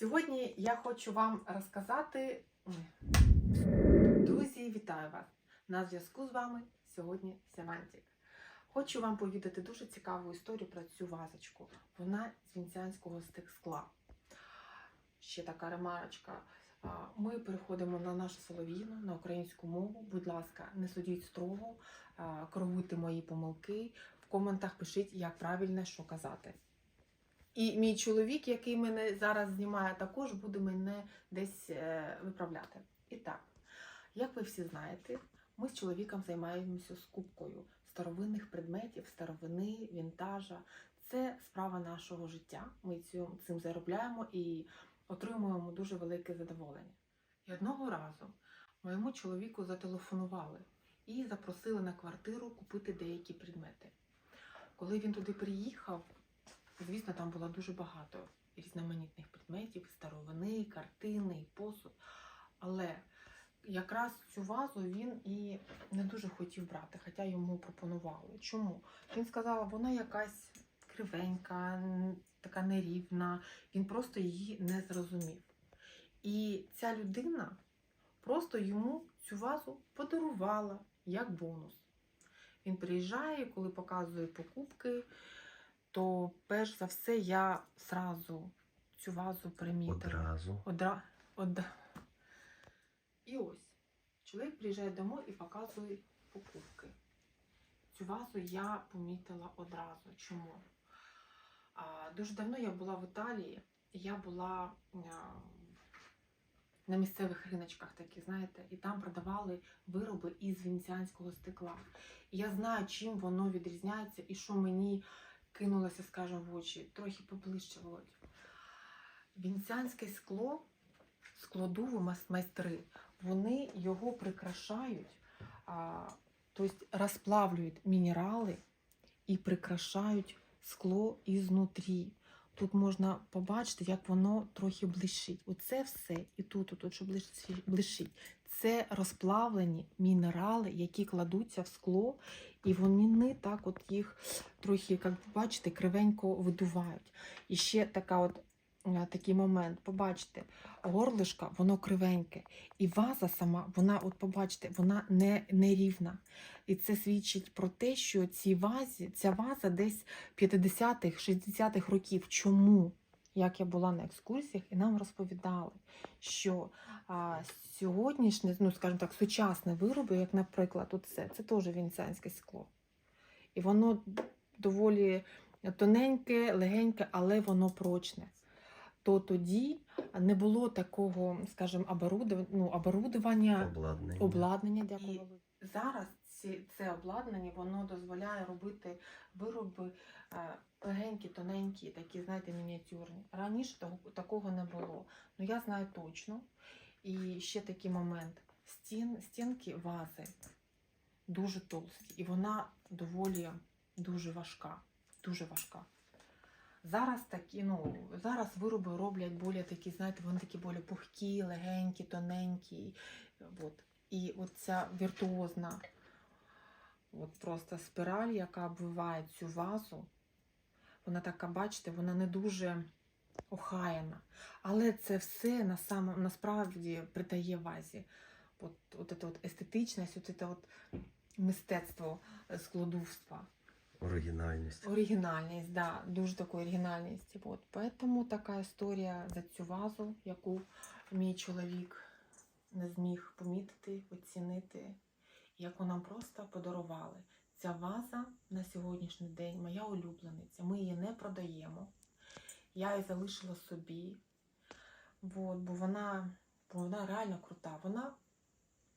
Сьогодні я хочу вам розказати. Друзі, вітаю вас! На зв'язку з вами сьогодні Семантик. Хочу вам повідати дуже цікаву історію про цю вазочку. Вона з вінцянського скла. Ще така ремарочка. Ми переходимо на нашу солов'їну, на українську мову. Будь ласка, не судіть строго, а, коригуйте мої помилки. В коментах пишіть, як правильно що казати. І мій чоловік, який мене зараз знімає, також буде мене десь е, виправляти. І так, як ви всі знаєте, ми з чоловіком займаємося скупкою старовинних предметів, старовини, вінтажа. Це справа нашого життя. Ми цим заробляємо і отримуємо дуже велике задоволення. І одного разу моєму чоловіку зателефонували і запросили на квартиру купити деякі предмети. Коли він туди приїхав, звісно, там було дуже багато різноманітних предметів, старовини, картини, і посуд. Але якраз цю вазу він і не дуже хотів брати, хоча йому пропонували. Чому? Він сказав, вона якась кривенька, така нерівна. Він просто її не зрозумів. І ця людина просто йому цю вазу подарувала як бонус. Він приїжджає, коли показує покупки, то перш за все я зразу цю вазу примітила. Одразу. Одра... Од... І ось чоловік приїжджає домой і показує покупки. Цю вазу я помітила одразу. Чому? А, дуже давно я була в Італії, і я була а, на місцевих риночках такі, знаєте, і там продавали вироби із венеціанського стекла. І я знаю, чим воно відрізняється і що мені кинулося, скажімо, в очі. Трохи поближче, Володь. Вінцянське скло, складові майстри, вони його прикрашають, а, тобто розплавлюють мінерали і прикрашають скло ізнутрі. Тут можна побачити, як воно трохи блищить. Оце все і тут, тут, що блищить. Це розплавлені мінерали, які кладуться в скло, і вони так от їх трохи, як бачите, кривенько видувають. І ще така от такий момент. Побачите, горлишка, воно кривеньке. І ваза сама, вона, от побачите, вона не, не рівна. І це свідчить про те, що цій вазі, ця ваза десь 50-х, 60-х років. Чому? Як я була на екскурсіях, і нам розповідали, що а, сьогоднішнє, ну скажімо так, сучасне вироби, як, наприклад, оце, це теж венеціанське скло. І воно доволі тоненьке, легеньке, але воно прочне то тоді не було такого, скажімо, оборудов- ну, оборудування, Обладнання. обладнання. Дякую. Зараз ці, це обладнання воно дозволяє робити вироби е, легенькі, тоненькі, такі, знаєте, мініатюрні. Раніше того, такого не було. Ну я знаю точно. І ще такий момент: Стін, стінки вази дуже толсті, і вона доволі дуже важка. Дуже важка. Зараз такі, ну, зараз вироби роблять більш такі, знаєте, вони такі більш пухкі, легенькі, тоненькі. От. І от ця віртуозна от просто спіраль, яка обвиває цю вазу, вона така, бачите, вона не дуже охаяна. Але це все на само, насправді придає вазі. От, от, от, естетичність, от, це от мистецтво складувства. Оригінальність. Оригінальність, да, дуже такої оригінальність. От. Поэтому така історія за цю вазу, яку мій чоловік не зміг помітити, оцінити, яку нам просто подарували. Ця ваза на сьогоднішній день моя улюблениця. Ми її не продаємо. Я її залишила собі, от, бо, вона, бо вона реально крута. Вона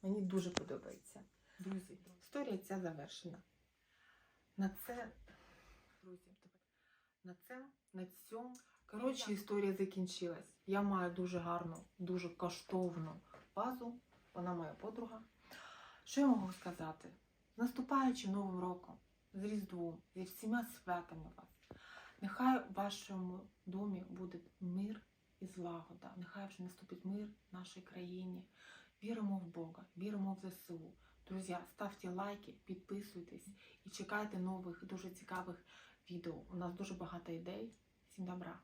мені дуже подобається. Друзі, історія ця завершена. На це, друзі, на це, на цьому. Коротше, історія закінчилась. Я маю дуже гарну, дуже коштовну базу. Вона моя подруга. Що я можу сказати? З наступаючим Новим роком, з Різдвом, зі всіма святами вас. Нехай в вашому домі буде мир і злагода. Нехай вже наступить мир в нашій країні. Віримо в Бога, віримо в ЗСУ. Друзі, ставте лайки, підписуйтесь і чекайте нових дуже цікавих відео. У нас дуже багато ідей. Всім добра!